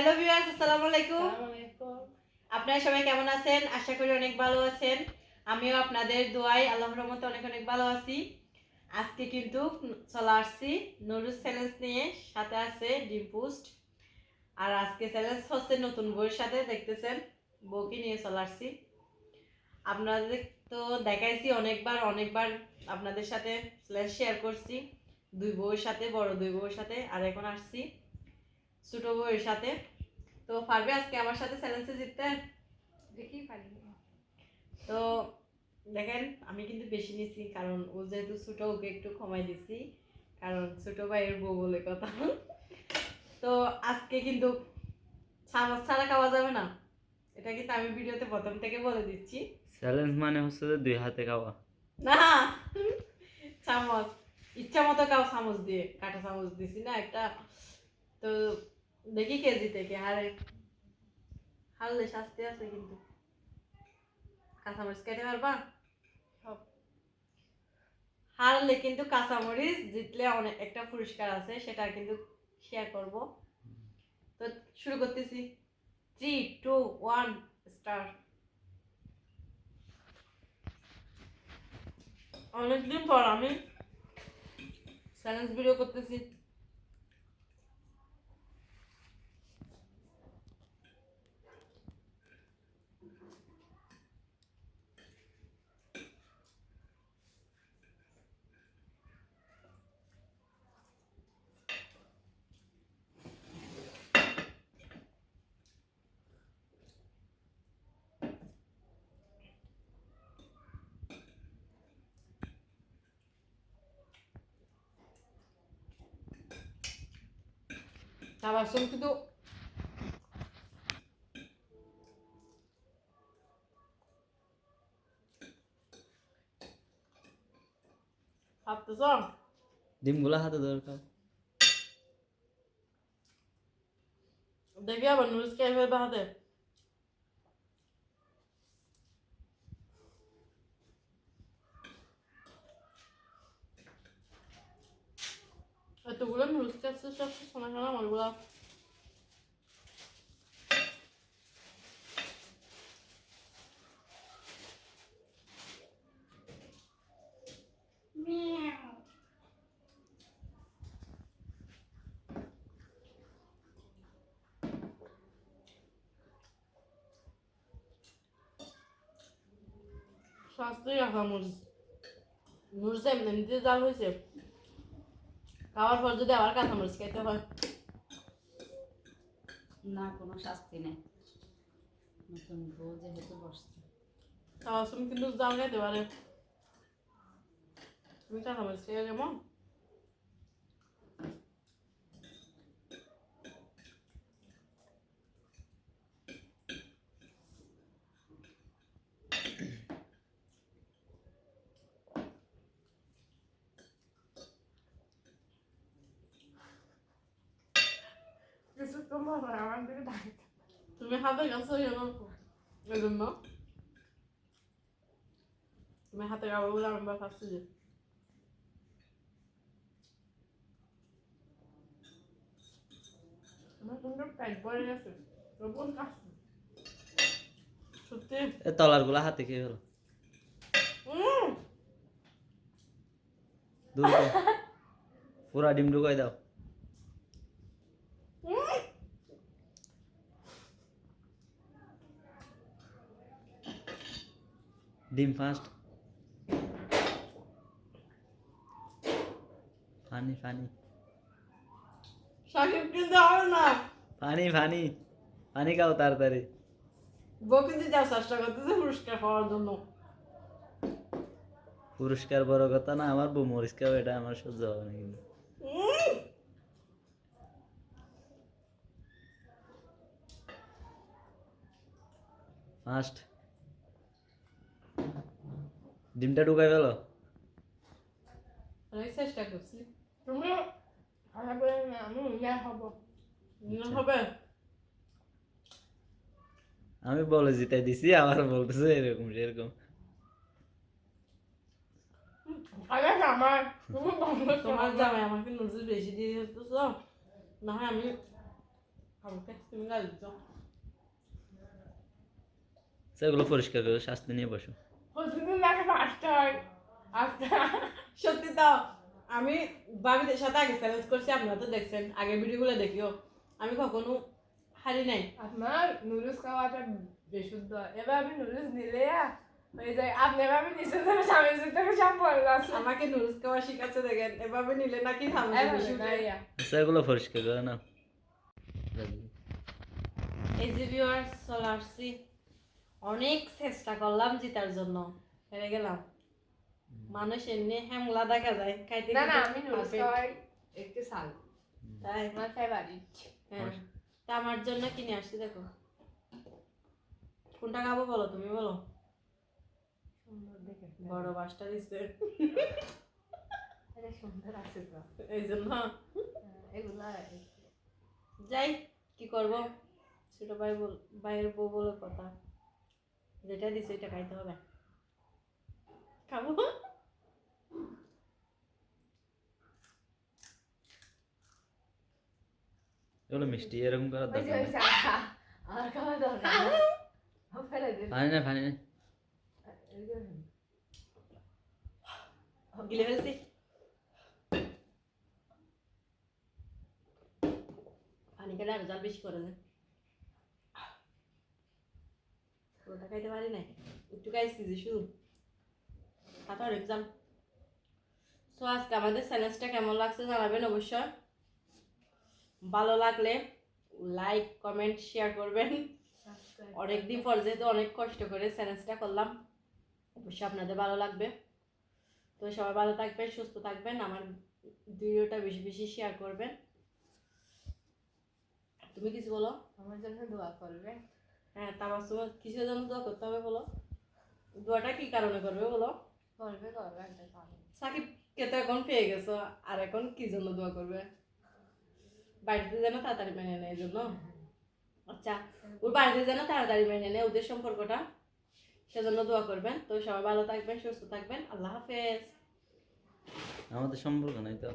Hello viewers আসসালামু আলাইকুম। আপনারা সবাই কেমন আছেন? আশা করি অনেক ভালো আছেন। আমিও আপনাদের দোয়াই আল্লাহর রহমতে অনেক অনেক ভালো আছি। আজকে কিন্তু চলে আসছি নুডলস চ্যালেঞ্জ নিয়ে। সাথে আছে ডিম পোস্ট। আর আজকে চ্যালেঞ্জ হচ্ছে নতুন বইয়ের সাথে দেখতেছেন? বউকে নিয়ে চলে আসছি। আপনাদের তো দেখাইছি অনেকবার অনেকবার আপনাদের সাথে চ্যালেঞ্জ শেয়ার করছি। দুই বউয়ের সাথে বড় দুই বউয়ের সাথে আর এখন আসছি। ছোট বউয়ের সাথে। তো পারবে আজকে আমার সাথে চ্যালেঞ্জে জিততে। দেখি পারি তো দেখেন আমি কিন্তু বেশি নিছি কারণ ও যেহেতু ছোটো ওকে একটু কমাই দিছি কারণ ছোটো ভাইয়ের বউ বলে কথা। তো আজকে কিন্তু চামচ ছাড়া খাওয়া যাবে না। এটা কিন্তু আমি ভিডিওতে প্রথম থেকে বলে দিচ্ছি। চ্যালেঞ্জ মানে হচ্ছে যে দুই হাতে খাওয়া। না চামচ। ইচ্ছা মতো কাউ চামচ দিয়ে। কাঁটা চামচ দিছি না একটা। তো দেখি কেজি থেকে হারে হারলে শাস্তি আছে কিন্তু। কাঁচামরিচ কেটে পারবা হারলে কিন্তু কাঁচামরিচ জিতলে অনেক একটা পুরস্কার আছে সেটা কিন্তু শেয়ার করব। তো শুরু করতেছি। থ্রি টু ওয়ান স্টার অনেকদিন পর আমি চ্যালেঞ্জ ভিডিও করতেছি। তাবাসুম কিন্তু। ভাবতেছ ডিমগুলো হাতে দরকার। দেখি আবার খেয়ে ফেলবে হাতে। এতগুলো নুডলস খেয়েছে সব শোনা শোনা আমারগুলো শাস্তি রাখা মরিচ নুডলস এমনি এমনিতে যা হয়েছে খাওয়ার পর যদি আবার কাঁচামরিচ খেতে হয়। না, কোনো শাস্তি নেই। নতুন বউ যেহেতু বসছে। তাবাসুম কিন্তু জাল খাইতে পারে। তুমি কাঁচামরিচ খেয়ে কেমন কিছু তোমার আমার দিকে ডাকতে তুমি হাতে গেছো কেন এই জন্য। তুমি হাতে গাবো বলে যে। আমার গেছে। সত্যি? এ তলারগুলো হাতে খেয়ে ফেলো। উম, দূর কর। পুরা ডিম ঢুকাই দাও। ডিম ফার্স্ট ফানি ফানি। সাকিব কিন্তু হবে না। Funny funny. ফানি খাও তাড়াতাড়ি। বউ কিন্তু যা চেষ্টা করতেছে পুরস্কার পাওয়ার জন্য। পুরস্কার বড় কথা না আমার বউ মরিচ খাও এটা আমার সহ্য হবে না কিন্তু। ফার্স্ট ডিমটা ঢুকাই ফেলো। আমি চেষ্টা করছি। তুমি খারাপ না আমি ইয়া হব। নিয়ম হবে? আমি বলে জিতাই দিছি আবার বলতেছে এরকম সেরকম। আমার। তোমার জামাই আমাকে নুডলস বেশি দিয়ে দিতেছ না হয় আমি তুমি গাল সেগুলো পরিষ্কার করে শাস্তি নিয়ে বসো। প্রতিদিন ফার্স্ট হয় সত্যি তো আমি বাবিদের সাথে আগে চ্যালেঞ্জ করছি আপনারা তো দেখছেন আগে ভিডিওগুলো দেখিও। আমি কখনো হারি নাই। আপনার নুডলস খাওয়াটা বিশুদ্ধ। এবার আমি নুডলস নিলে হয়ে যায়। আপনি এভাবে নিশ্চয় ধরে স্বামী থেকে সব পড়ে যাচ্ছে আমাকে নুডলস খাওয়া শিখাচ্ছে দেখেন এভাবে নিলে নাকি। ইয়া। সেগুলো পরিষ্কার করে না এই যে ভিউয়ার্স চলে আসছি। অনেক চেষ্টা করলাম জিতার জন্য। হেরে গেলাম। মানুষ এমনি হ্যাংলা দেখা যায় খাইতে না না আমি নুডলস। খাওয়াই একটু সাল তাই? আমার ফেভারিট হ্যাঁ। তা আমার জন্য কিনে আসছি দেখো। কোনটা খাব বলো তুমি বলো। সুন্দর দেখে। বড় বাসটা দিচ্ছে এটা সুন্দর আছে তো। এই জন্য। হ্যাঁ, এগুলা যাই কি করব? ছোট ভাই বল ভাইয়ের বউ বলে কথা। যেটা দিছে ওইটা খাইতে হবে। খাব? এগুলো মিষ্টি এরকম করার দরকার নেই। যে খাওয়া দরকার না। ও ফেলে দিন পানি না পানি না। গিলে ফেলছি পানি খেলে আর জাল বেশি করে দেয় পুরোটা খাইতে পারি নাই। একটু খাইছি যে শুধু তারপর এক্সাম সো আজকে আমাদের চ্যালেঞ্জটা কেমন লাগছে জানাবেন অবশ্যই। ভালো লাগলে লাইক কমেন্ট শেয়ার করবেন। অনেকদিন পর যেহেতু অনেক কষ্ট করে চ্যালেঞ্জটা করলাম অবশ্যই আপনাদের ভালো লাগবে। তো সবাই ভালো থাকবেন সুস্থ থাকবেন আমার ভিডিওটা বেশি বেশি শেয়ার করবেন। তুমি কিছু বলো? আমার জন্য দোয়া করবে হ্যাঁ তারপর তোমার কিসের জন্য দোয়া করতে হবে বলো? দোয়াটা কি কারণে করবে বলো? করবে করবে সাকিবকে তো এখন পেয়ে গেছো আর এখন কি জন্য দোয়া করবে? বাড়িতে যেন তাড়াতাড়ি মেনে নেয় জন্য? আচ্ছা ওর বাড়িতে যেন তাড়াতাড়ি মেনে নেয় ওদের সম্পর্কটা সেজন্য দোয়া করবেন। তো সবাই ভালো থাকবেন সুস্থ থাকবেন। আল্লাহ হাফেজ। আমাদের সম্পর্ক নাই তো।